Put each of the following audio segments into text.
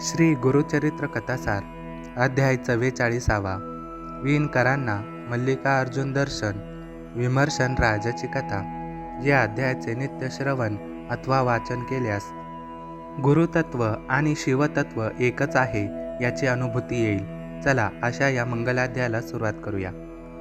श्री गुरुचरित्र कथासार अध्याय चव्वेचाळीसावा. विणकरांना मल्लिकार्जुन दर्शन विमर्शन राजाची कथा. या अध्यायाचे नित्य श्रवण अथवा वाचन केल्यास गुरुतत्व आणि शिवतत्व एकच आहे याची अनुभूती येईल. चला अशा या मंगलाध्यायाला सुरुवात करूया.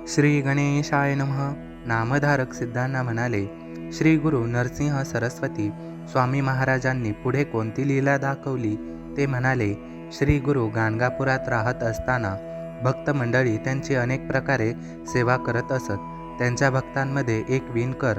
श्री गणेशाय नमः. नामधारक सिद्धांना म्हणाले श्री गुरु नरसिंह सरस्वती स्वामी महाराजांनी पुढे कोणती लीला दाखवली? ते म्हणाले श्री गुरु गाणगापुरात राहत असताना भक्त मंडळी त्यांची अनेक प्रकारे सेवा करत असत. त्यांच्या भक्तांमध्ये एक विणकर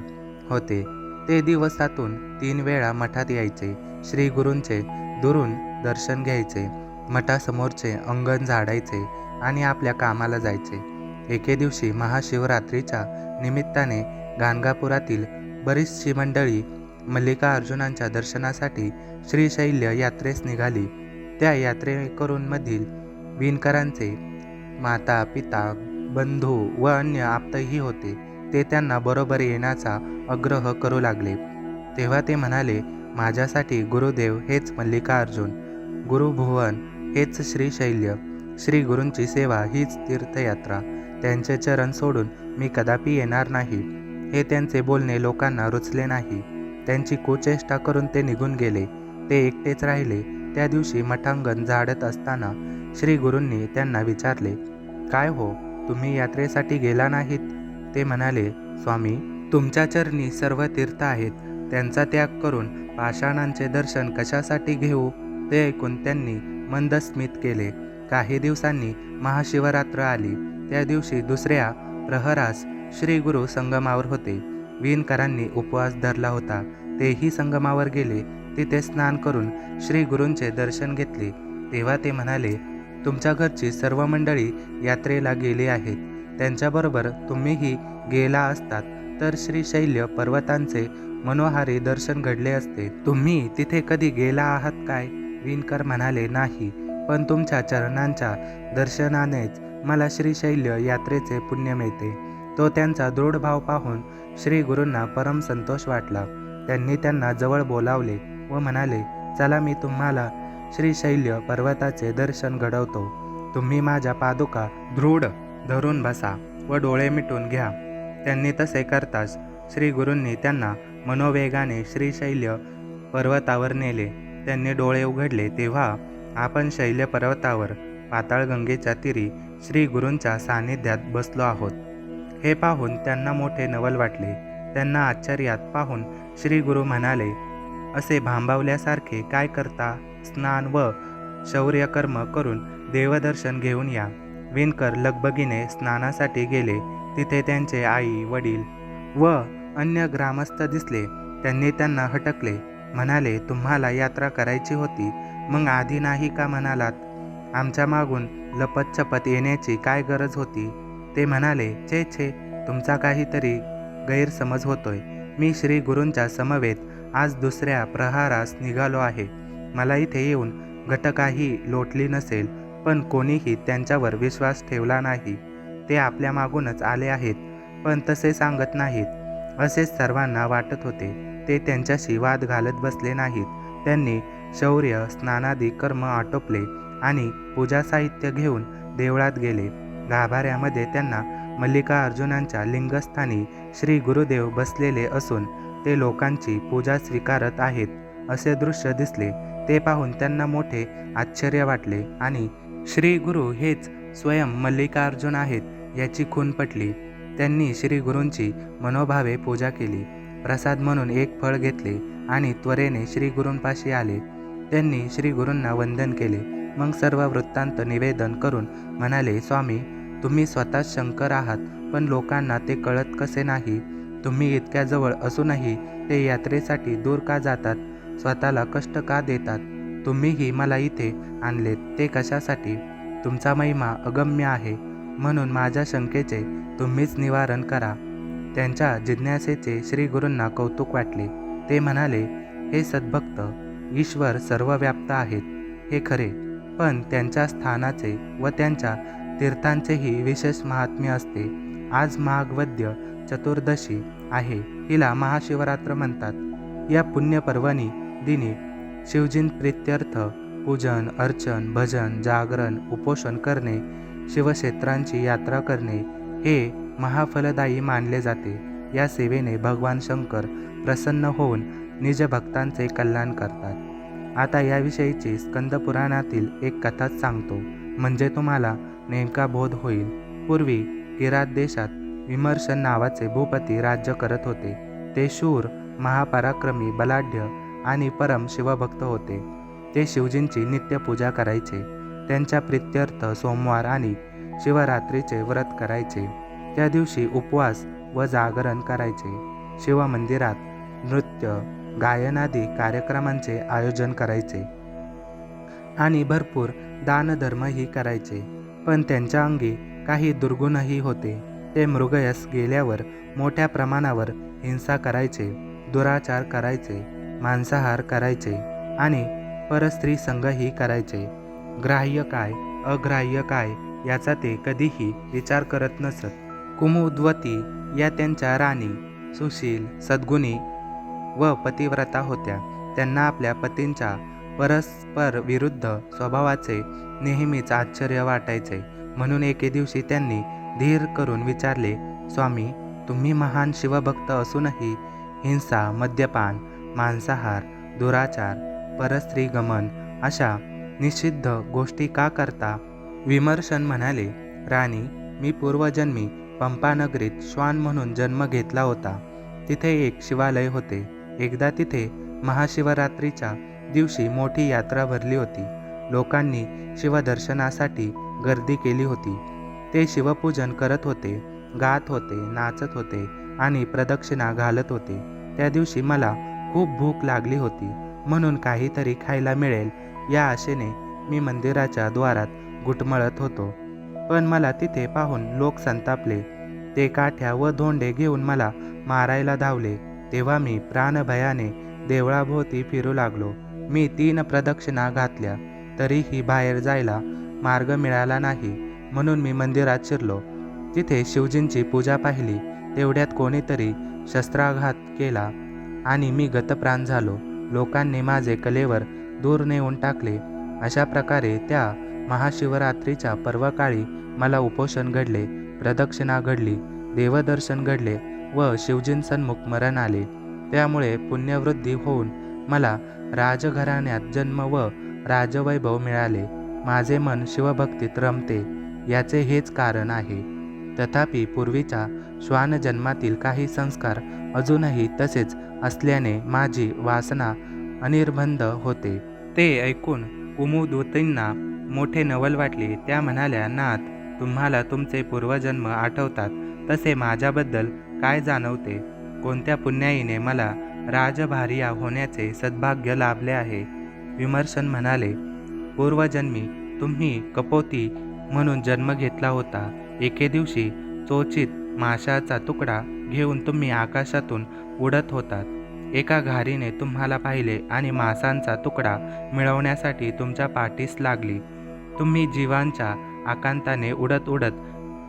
होते. ते दिवसातून तीन वेळा मठात यायचे. श्री गुरूंचे दुरून दर्शन घ्यायचे. मठासमोरचे अंगण झाडायचे आणि आपल्या कामाला जायचे. एके दिवशी महाशिवरात्रीच्या निमित्ताने गाणगापुरातील बरीचशी मंडळी मल्लिकार्जुनांच्या दर्शनासाठी श्रीशैल्य यात्रेस निघाली. त्या यात्रेकरूंमधील विणकरांचे माता पिता बंधू व अन्य आप्तही होते. ते त्यांना बरोबर येण्याचा आग्रह करू लागले. तेव्हा ते म्हणाले माझ्यासाठी गुरुदेव हेच मल्लिकार्जुन गुरुभुवन हेच श्रीशैल्य. श्री गुरूंची सेवा हीच तीर्थयात्रा. त्यांचे चरण सोडून मी कदापि येणार नाही. हे त्यांचे बोलणे लोकांना रुचले नाही. त्यांची कुचेष्टा करून ते निघून गेले. ते एकटेच राहिले. त्या दिवशी मठांगण झाडत असताना श्री गुरूंनी त्यांना विचारले काय हो तुम्ही यात्रेसाठी गेला नाहीत? ते म्हणाले स्वामी तुमच्या चरणी सर्व तीर्थ आहेत. त्यांचा त्याग करून पाषाणांचे दर्शन कशासाठी घेऊ? ते ऐकून त्यांनी मंदस्मित केले. काही दिवसांनी महाशिवरात्र आली. त्या दिवशी दुसऱ्या प्रहरास श्री गुरु संगमावर होते. विणकरांनी उपवास धरला होता. तेही संगमावर गेले. तिथे स्नान करून श्री गुरूंचे दर्शन घेतले. तेव्हा ते म्हणाले तुमच्या घरची सर्व मंडळी यात्रेला गेली आहेत. त्यांच्याबरोबर तुम्हीही गेला असतात. तर श्रीशैल्य पर्वतांचे मनोहारी दर्शन घडले असते. तुम्ही तिथे कधी गेला आहात काय? विणकर म्हणाले नाही. पण तुमच्या चरणांच्या दर्शनानेच मला श्रीशैल्य यात्रेचे पुण्य मिळते. तो त्यांचा दृढ भाव पाहून श्री गुरूंना परम संतोष वाटला. त्यांनी त्यांना जवळ बोलावले व म्हणाले चला मी तुम्हाला श्रीशैल्य पर्वताचे दर्शन घडवतो. तुम्ही माझ्या पादुका दृढ धरून बसा व डोळे मिटून घ्या. त्यांनी तसे करताच श्री गुरूंनी त्यांना मनोवेगाने श्रीशैल्य पर्वतावर नेले. त्यांनी डोळे उघडले तेव्हा आपण शैल्य पर्वतावर पाताळगंगेच्या तीरी श्री गुरूंच्या सान्निध्यात बसलो आहोत. हे पाहून त्यांना मोठे नवल वाटले. त्यांना आश्चर्यात पाहून श्री गुरु म्हणाले असे भांबावल्यासारखे काय करता? स्नान व शौर्यकर्म करून देवदर्शन घेऊन या. विणकर लगबगीने स्नानासाठी गेले. तिथे त्यांचे आई वडील व अन्य ग्रामस्थ दिसले. त्यांनी त्यांना हटकले. म्हणाले तुम्हाला यात्रा करायची होती. मग आधी नाही का म्हणालात? आमच्या मागून लपतछपत येण्याची काय गरज होती? ते म्हणाले छे छे तुमचा काहीतरी गैरसमज होतोय. मी श्री गुरूंच्या समवेत आज दुसऱ्या प्रहारास निघालो आहे. मला इथे येऊन घटकाही लोटली नसेल पण कोणीही त्यांच्यावर विश्वास ठेवला नाही. ते आपल्या मागूनच आले आहेत पण तसे सांगत नाहीत. असेच सर्वांना वाटत होते. ते त्यांच्याशी वाद घालत बसले नाहीत. त्यांनी शौर्य स्नानादी कर्म आटोपले आणि पूजा साहित्य घेऊन देवळात गेले. गाभाऱ्यामध्ये त्यांना मल्लिकार्जुनांच्या लिंगस्थानी श्री गुरुदेव बसलेले असून ते लोकांची पूजा स्वीकारत आहेत असे दृश्य दिसले. ते पाहून त्यांना मोठे आश्चर्य वाटले आणि श्री गुरु हेच स्वयं मल्लिकार्जुन आहेत याची खून पटली. त्यांनी श्री गुरूंची मनोभावे पूजा केली प्रसाद म्हणून एक फळ घेतले आणि त्वरेने श्री गुरूंपाशी आले. त्यांनी श्री गुरूंना वंदन केले. मग सर्व वृत्तांत निवेदन करून म्हणाले स्वामी तुम्ही स्वतः शंकर आहात पण लोकांना ते कळत कसे नाही? तुम्ही इतक्या जवळ असूनही ते यात्रेसाठी दूर का जातात? स्वतःला कष्ट का देतात? तुम्हीही मला इथे आणलेत ते कशासाठी? तुमचा महिमा अगम्य आहे म्हणून माझ्या शंकेचे तुम्हीच निवारण करा. त्यांच्या जिज्ञासेचे श्री गुरूंना कौतुक वाटले. ते म्हणाले हे सद्भक्त ईश्वर सर्वव्याप्त आहेत हे खरे पण त्यांच्या स्थानाचे व त्यांच्या तीर्थांचेही विशेष महात्म्य असते. आज महागवद्य चतुर्दशी आहे हिला महाशिवरात्र म्हणतात. या पुण्यपर्वणी दिनी शिवजीन प्रित्यर्थ पूजन अर्चन भजन जागरण उपोषण करणे शिवक्षेत्रांची यात्रा करणे हे महाफलदायी मानले जाते. या सेवेने भगवान शंकर प्रसन्न होऊन निज भक्तांचे कल्याण करतात. आता याविषयीची स्कंदपुराणातील एक कथाच सांगतो. म्हणजे तुम्हाला नेमका बोध होईल. पूर्वी किरात देशात विमर्शन नावाचे भूपती राज्य करत होते. ते शूर महापराक्रमी बलाढ्य आणि परम शिवभक्त होते. ते शिवजींची नित्य पूजा करायचे. त्यांच्या प्रित्यर्थ सोमवार आणि शिवरात्रीचे व्रत करायचे. त्या दिवशी उपवास व जागरण करायचे. शिवमंदिरात नृत्य गायनादी कार्यक्रमांचे आयोजन करायचे. आणि भरपूर दानधर्मही करायचे. पण त्यांच्या अंगी काही दुर्गुणही होते. ते मृगयस गेल्यावर मोठ्या प्रमाणावर हिंसा करायचे दुराचार करायचे मांसाहार करायचे आणि परस्त्री संघही करायचे. ग्राह्य काय अग्राह्य काय याचा ते कधीही विचार करत नसत. कुमुद्वती या त्यांच्या राणी सुशील सद्गुणी व पतिव्रता होत्या. त्यांना आपल्या पतींच्या परस्पर विरुद्ध स्वभावाचे नेहमीच आश्चर्य वाटायचे. म्हणून एके दिवशी त्यांनी धीर करून विचारले स्वामी तुम्ही महान शिवभक्त असूनही हिंसा मद्यपान मांसाहार दुराचार परस्त्रीगमन अशा निषिद्ध गोष्टी का करता? विमर्शन म्हणाले राणी मी पूर्वजन्मी पंपानगरीत श्वान म्हणून जन्म घेतला होता. तिथे एक शिवालय होते. एकदा तिथे महाशिवरात्रीच्या दिवशी मोठी यात्रा भरली होती. लोकांनी शिवदर्शनासाठी गर्दी केली होती. ते शिवपूजन करत होते गात होते नाचत होते आणि प्रदक्षिणा घालत होते. त्या दिवशी मला खूप भूक लागली होती. म्हणून काहीतरी खायला मिळेल या आशेने मी मंदिराच्या द्वारात घुटमळत होतो. पण मला तिथे पाहून लोक संतापले. ते काठ्या व धोंडे घेऊन मला मारायला धावले. तेव्हा मी प्राणभयाने देवळाभोवती फिरू लागलो. मी तीन प्रदक्षिणा घातल्या तरीही बाहेर जायला मार्ग मिळाला नाही. म्हणून मी मंदिरात शिरलो. तिथे शिवजींची पूजा पाहिली तेवढ्यात कोणीतरी शस्त्राघात केला आणि मी गतप्राण झालो. लोकांनी माझे कलेवर दूर नेऊन टाकले. अशा प्रकारे त्या महाशिवरात्रीच्या पर्वकाळी मला उपोषण घडले प्रदक्षिणा घडली देवदर्शन घडले व शिवजींसन्मुख मरण आले. त्यामुळे पुण्यवृद्धी होऊन मला राजघराण्यात जन्म व राजवैभव मिळाले. माझे मन शिवभक्तीत रमते याचे हेच कारण आहे. तथापि पूर्वीच्या श्वान जन्मातील काही संस्कार अजूनही तसेच असल्याने माझी वासना अनिर्बंध होते. ते ऐकून कुमुदवतींना मोठे नवल वाटले. त्या म्हणाल्या नाथ तुम्हाला तुमचे पूर्वजन्म आठवतात. तसे माझ्याबद्दल काय जाणवते? कोणत्या पुण्याईने मला राजभारिया होण्याचे सद्भाग्य लाभले आहे. विमर्शन म्हणाले पूर्वजन्मी तुम्ही कपोती म्हणून जन्म घेतला होता. एके दिवशी चोचित माशाचा तुकडा घेऊन तुम्ही आकाशातून उडत होतात. एका घारीने तुम्हाला पाहिले आणि मासांचा तुकडा मिळवण्यासाठी तुमच्या पाठीस लागली. तुम्ही जीवांच्या आकांताने उडत उडत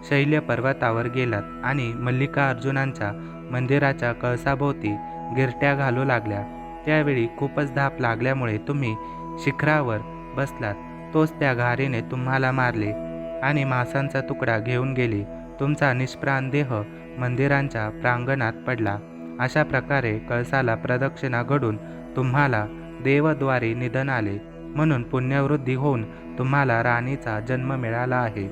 शैल्य पर्वतावर गेलात आणि मल्लिकार्जुनांच्या मंदिराच्या कळसाभोवती गिरट्या घालू लागल्या. त्यावेळी खूपच धाप लागल्यामुळे तुम्ही शिखरावर बसलात. तोच त्या घारीने तुम्हाला मारले आणि मासांचा तुकडा घेऊन गेली. तुमचा निष्प्राण देह मंदिरांच्या प्रांगणात पडला. अशा प्रकारे कळसाला प्रदक्षिणा घडून तुम्हाला देवद्वारे निधन आले. म्हणून पुण्यवृद्धी होऊन तुम्हाला राणीचा जन्म मिळाला आहे.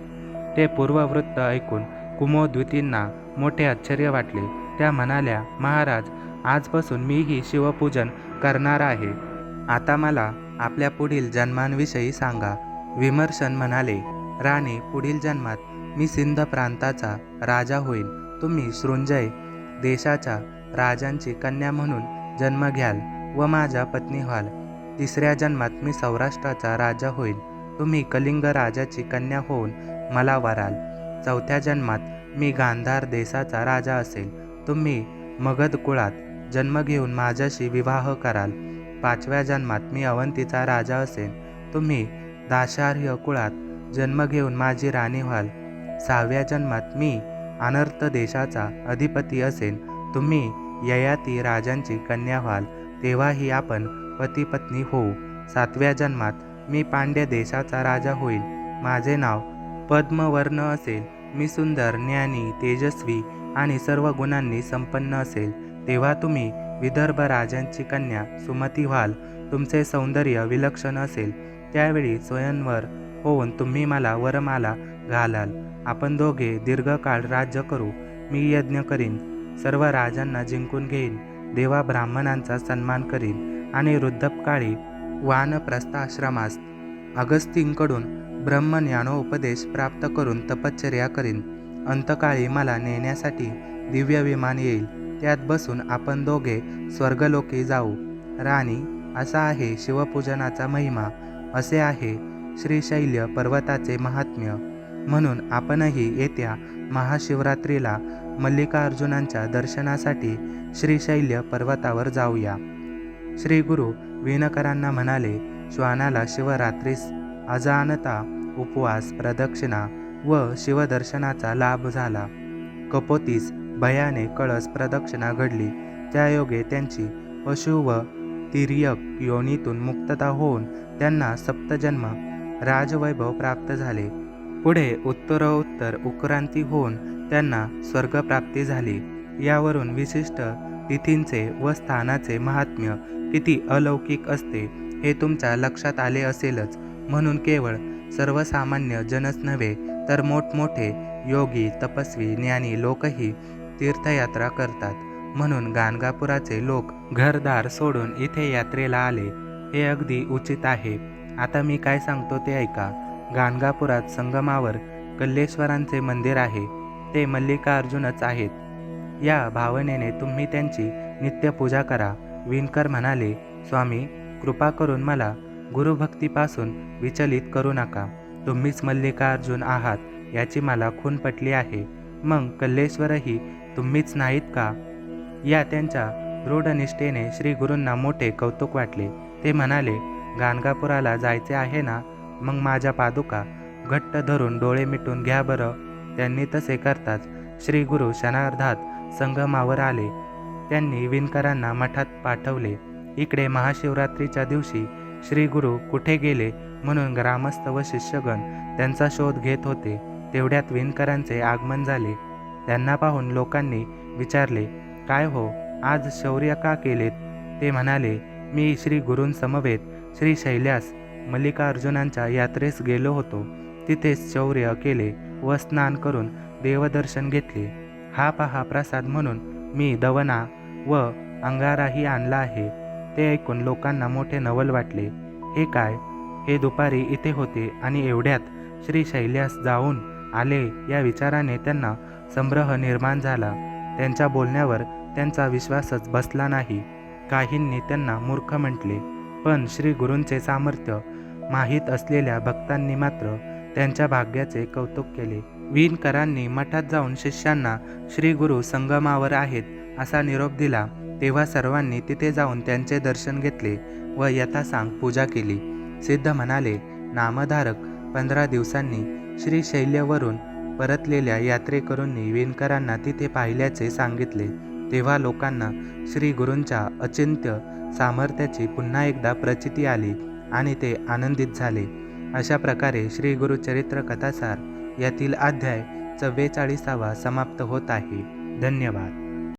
ते पूर्ववृत्त ऐकून कुमोद्वितींना मोठे आश्चर्य वाटले. त्या म्हणाल्या महाराज आजपासून मीही शिवपूजन करणार आहे. आता मला आपल्या पुढील जन्मांविषयी सांगा. विमर्शन म्हणाले राणी पुढील जन्मात मी सिंध प्रांताचा राजा होईल तुम्ही सृंजय देशाच्या राजांची कन्या म्हणून जन्म घ्याल व माझ्या पत्नी व्हाल. तिसऱ्या जन्मात मी सौराष्ट्राचा राजा होईल तुम्ही कलिंग राजाची कन्या होऊन मला वराल. चौथ्या जन्मात मी गांधार देशाचा राजा असेल. तुम्ही मगध कुळात जन्म घेऊन माझ्याशी विवाह कराल. पाचव्या जन्मात मी अवंतीचा राजा असेन. तुम्ही दाशार्य कुळात जन्म घेऊन माझी राणी व्हाल. सहाव्या जन्मात मी अनर्थ देशाचा अधिपती असेन. तुम्ही ययाती राजांची कन्या व्हाल. तेव्हाही आपण पतीपत्नी होऊ. सातव्या जन्मात मी पांड्य देशाचा राजा होईल. माझे नाव पद्मवर्ण असेल. मी सुंदर ज्ञानी तेजस्वी आणि सर्व गुणांनी संपन्न असेल. तेव्हा तुम्ही विदर्भ राजांची कन्या सुमती व्हाल तुमचे सौंदर्य विलक्षण असेल. त्यावेळी स्वयंवर होऊन तुम्ही मला वरमाला घालाल. आपण दोघे दीर्घकाळ राज्य करू. मी यज्ञ करीन. सर्व राजांना जिंकून घेईन. देवा ब्राह्मणांचा सन्मान करीन. आणि वृद्धपकाळी वानप्रस्थाश्रमास अगस्तींकडून ब्रह्मज्ञानोपदेश प्राप्त करून तपश्चर्या करीन. अंतकाळी मला नेण्यासाठी दिव्य विमान येईल. त्यात बसून आपण दोघे स्वर्गलोकी जाऊ. राणी असा आहे शिवपूजनाचा महिमा असे आहे श्रीशैल्य पर्वताचे महात्म्य. म्हणून आपणही येत्या महाशिवरात्रीला मल्लिकार्जुनांच्या दर्शनासाठी श्रीशैल्य पर्वतावर जाऊया. श्री गुरु विणकरांना म्हणाले श्वानाला शिवरात्रीस अजानता उपवास प्रदक्षिणा व शिवदर्शनाचा लाभ झाला. कपोतीस भयाने कळस प्रदक्षिणा घडली. त्या योगे त्यांची पशु व तिर्यक योनीतून मुक्तता होऊन त्यांना सप्तजन्म राजवैभव प्राप्त झाले. पुढे उत्तरोत्तर उक्रांती होऊन त्यांना स्वर्गप्राप्ती झाली. यावरून विशिष्ट तिथींचे व स्थानाचे महात्म्य किती अलौकिक असते हे तुमच्या लक्षात आले असेलच. म्हणून केवळ सर्वसामान्य जनच नव्हे तर मोठमोठे योगी तपस्वी ज्ञानी लोकही तीर्थयात्रा करतात. म्हणून गाणगापुराचे लोक घरदार सोडून इथे यात्रेला आले. हे अगदी उचित आहे. आता मी काय सांगतो ते ऐका. गाणगापुरात संगमावर कल्लेश्वरांचे मंदिर आहे. ते मल्लिकार्जुनच आहेत. या भावनेने तुम्ही त्यांची नित्यपूजा करा. विणकर म्हणाले स्वामी कृपा करून मला गुरुभक्तीपासून विचलित करू नका. तुम्हीच मल्लिकार्जुन आहात याची मला खून पटली आहे. मग कल्लेश्वरही तुम्हीच नाहीत का? या त्यांच्या दृढनिष्ठेने श्री गुरूंना मोठे कौतुक वाटले. ते म्हणाले गाणगापुराला जायचे आहे ना? मग माझ्या पादुका घट्ट धरून डोळे मिटून घ्या बरं. त्यांनी तसे करताच श्री गुरु क्षणार्धात संगमावर आले. त्यांनी विणकरांना मठात पाठवले. इकडे महाशिवरात्रीच्या दिवशी श्री गुरु कुठे गेले म्हणून ग्रामस्थ व शिष्यगण त्यांचा शोध घेत होते. तेवढ्यात विणकरांचे आगमन झाले. त्यांना पाहून लोकांनी विचारले काय हो आज शौर्य का केलेत? ते म्हणाले मी श्री गुरूंसमवेत श्री शैल्यास मल्लिकार्जुनांच्या यात्रेस गेलो होतो. तिथेच शौर्य केले व स्नान करून देवदर्शन घेतले. हा पहा प्रसाद म्हणून मी दवना व अंगाराही आणला आहे. ते ऐकून लोकांना मोठे नवल वाटले हे काय? हे दुपारी इथे होते आणि एवढ्यात श्री शैल्यास जाऊन आले या विचाराने त्यांना संभ्रह निर्माण झाला. त्यांच्या बोलण्यावर त्यांचा विश्वासच बसला नाही. काहींनी त्यांना मूर्ख म्हटले. पण श्री गुरूंचे सामर्थ्य माहीत असलेल्या भक्तांनी मात्र त्यांच्या भाग्याचे कौतुक केले. विणकरांनी मठात जाऊन शिष्यांना श्री गुरु संगमावर आहेत असा निरोप दिला. तेव्हा सर्वांनी तिथे जाऊन त्यांचे दर्शन घेतले व यथासांग पूजा केली. सिद्ध म्हणाले नामधारक पंधरा दिवसांनी श्री शैल्यवरून परतलेल्या यात्रेकरूंनी विणकरांना तिथे पाहिल्याचे सांगितले. तेव्हा लोकांना श्री गुरूंच्या अचिंत्य सामर्थ्याची पुन्हा एकदा प्रचिती आली आणि ते आनंदित झाले. अशा प्रकारे श्री गुरुचरित्र कथासार यातील अध्याय चव्वेचाळीसावा समाप्त होत आहे. धन्यवाद.